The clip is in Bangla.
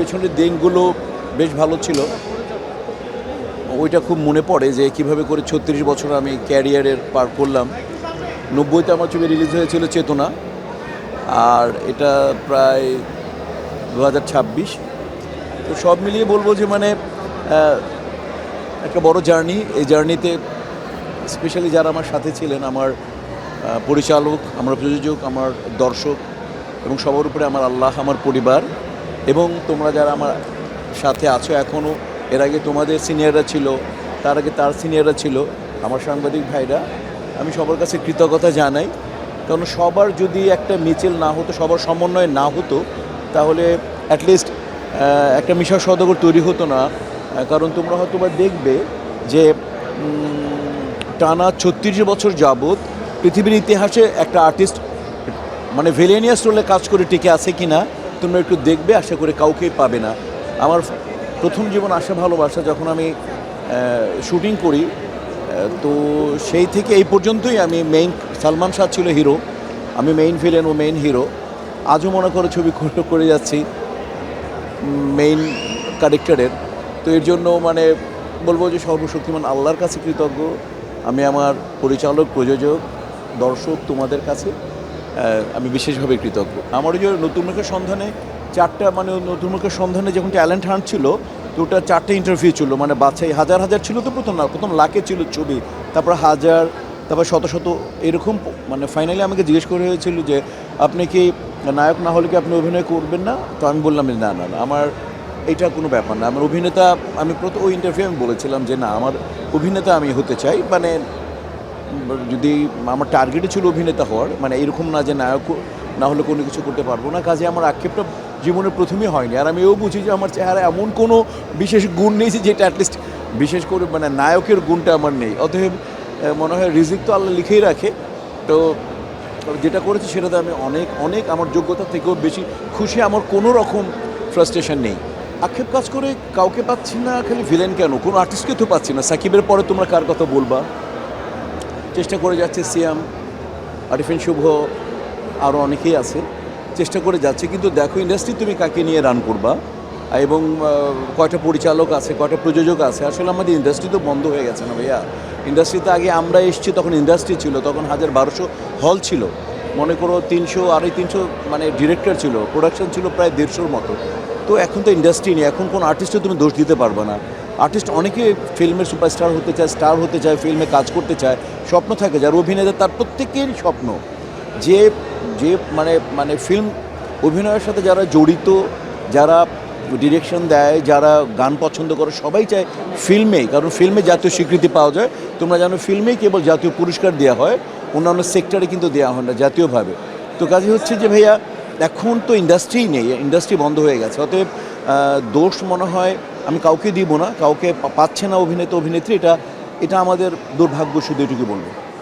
পেছনের দিনগুলো বেশ ভালো ছিল। ওইটা খুব মনে পড়ে যে কীভাবে করে ছত্রিশ বছর আমি ক্যারিয়ারের পার করলাম। নব্বইতে আমার ছবি রিলিজ হয়েছিল চেতনা, আর এটা প্রায় দু হাজার ছাব্বিশ। তো সব মিলিয়ে বলব যে মানে একটা বড় জার্নি। এই জার্নিতে স্পেশালি যারা আমার সাথে ছিলেন, আমার পরিচালক, আমার প্রযোজক, আমার দর্শক এবং সবার উপরে আমার আল্লাহ, আমার পরিবার এবং তোমরা যারা আমার সাথে আছো এখনও এর আগে তোমাদের সিনিয়ররা ছিল, তার আগে তার সিনিয়ররা ছিল, আমার সাংবাদিক ভাইরা, আমি সবার কাছে কৃতজ্ঞতা জানাই। কারণ সবার যদি একটা মিছিল না হতো, সবার সমন্বয় না হতো, তাহলে অ্যাটলিস্ট একটা মিশা সদগর তৈরি হতো না। কারণ তোমরা হয়তো বা দেখবে যে টানা ছত্রিশ বছর যাবৎ পৃথিবীর ইতিহাসে একটা আর্টিস্ট মানে ভেলেনিয়াস রোলে কাজ করে টিকে আছে কি না তোমরা একটু দেখবে, আশা করে কাউকেই পাবে না। আমার প্রথম জীবন আশা, ভালোবাসা যখন আমি শুটিং করি তো সেই থেকে এই পর্যন্তই আমি মেইন সালমান শাহ ছিল হিরো আমি মেইন ভিলেন ও মেইন হিরো আজও মনে করে ছবি করে করে যাচ্ছি মেইন ক্যারেক্টারের তো এর জন্য মানে বলব যে সর্বশক্তিমান আল্লাহর কাছে কৃতজ্ঞ। আমি আমার পরিচালক, প্রযোজক, দর্শক তোমাদের কাছে। আমি বিশেষভাবে কৃতজ্ঞ। আমার ওই যে নতুন মুখের সন্ধানে চারটা মানে নতুন মুখের সন্ধানে যখন ট্যালেন্ট হান্ট ছিল, তো ওটা চারটে ইন্টারভিউ ছিল মানে বাছাই, হাজার হাজার ছিল তো প্রথম না, প্রথম লাখে ছিল ছবি, তারপর হাজার, তারপর শত শত, এরকম মানে ফাইনালি আমাকে জিজ্ঞেস করে হয়েছিল যে, আপনি কি নায়ক না হলে কি আপনি অভিনয় করবেন না? তো আমি বললাম যে, না না না, আমার এটা কোনো ব্যাপার না। আমার অভিনেতা, আমি প্রথম, ওই ইন্টারভিউ আমি বলেছিলাম যে, না, আমার অভিনেতা আমি হতে চাই। মানে যদি আমার টার্গেটই ছিল অভিনেতা হওয়ার মানে এরকম না যে নায়ক না হলে কোনো কিছু করতে পারব না, কাজে আমার আক্ষেপটা জীবনের প্রথমেই হয়নি। আর আমি এও বুঝি যে আমার চেহারা এমন কোনো বিশেষ গুণ নেই যেটা অ্যাটলিস্ট বিশেষ করে মানে নায়কের গুণটা আমার নেই। অতএব মনে হয় রিজিক তো আল্লাহ লিখেই রাখে। তো যেটা করেছি সেটাতে আমি অনেক অনেক আমার যোগ্যতা থেকেও বেশি খুশি, আমার কোনো রকম ফ্রাস্ট্রেশন নেই। আক্ষেপ কাজ করে কাউকে পাচ্ছি না, খালি ভিলেন কেন? কোনো আর্টিস্টকে তো পাচ্ছি না। সাকিবের পরে তোমরা কার কথা বলবা? চেষ্টা করে যাচ্ছে সিয়াম, আরিফিন শুভ আরও অনেকেই আছে। চেষ্টা করে যাচ্ছে, কিন্তু দেখো ইন্ডাস্ট্রি তুমি কাকে নিয়ে রান করবা? এবং কয়টা পরিচালক আছে, কয়টা প্রযোজক আছে? আসলে আমাদের ইন্ডাস্ট্রি তো বন্ধ হয়ে গেছে না ভাইয়া? ইন্ডাস্ট্রিতে আগে আমরা এসেছি, তখন ইন্ডাস্ট্রি ছিল, তখন হাজার বারোশো হল ছিল। মনে করো তিনশো, আড়াই তিনশো মানে ডিরেক্টর ছিল প্রোডাকশন ছিল প্রায় দেড়শোর মতো। তো এখন তো ইন্ডাস্ট্রি নেই, এখন কোন আর্টিস্টে তুমি দোষ দিতে পারবে না। আর্টিস্ট অনেকে ফিল্মের সুপারস্টার হতে চায়, স্টার হতে চায়, ফিল্মে কাজ করতে চায়, স্বপ্ন থাকে যার। অভিনেতা তার প্রত্যেকেরই স্বপ্ন। যে যে মানে মানে ফিল্ম অভিনয়ের সাথে যারা জড়িত, যারা ডিরেকশন দেয়, যারা গান পছন্দ করে, সবাই চায় ফিল্মে, কারণ ফিল্মে জাতীয় স্বীকৃতি পাওয়া যায়। তোমরা জানো ফিল্মেই কেবল জাতীয় পুরস্কার দেওয়া হয়, অন্যান্য সেক্টরে কিন্তু দেওয়া হয় না, জাতীয়ভাবে। তো কাজে হচ্ছে যে ভাইয়া, এখন তো ইন্ডাস্ট্রি নেই ইন্ডাস্ট্রি বন্ধ হয়ে গেছে। অতএব দোষ মনে হয় আমি কাউকে দিব না, কাউকে পাচ্ছে না অভিনেতা, অভিনেত্রী, এটা এটা আমাদের দুর্ভাগ্য, শুধু এটুকু বলব।